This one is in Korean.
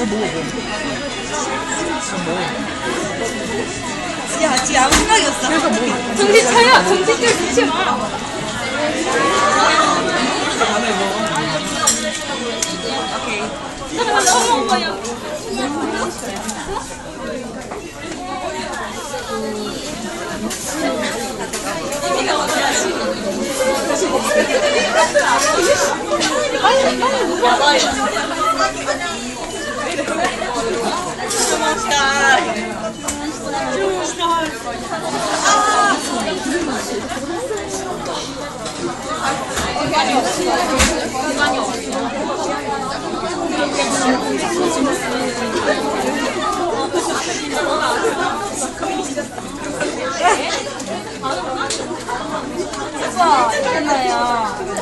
야, 지 아무 생각이 없어. 그래서 뭐? 정신 차려! 정신 좀 주지 마! 오케이. 어머, 어머야. 됐나요?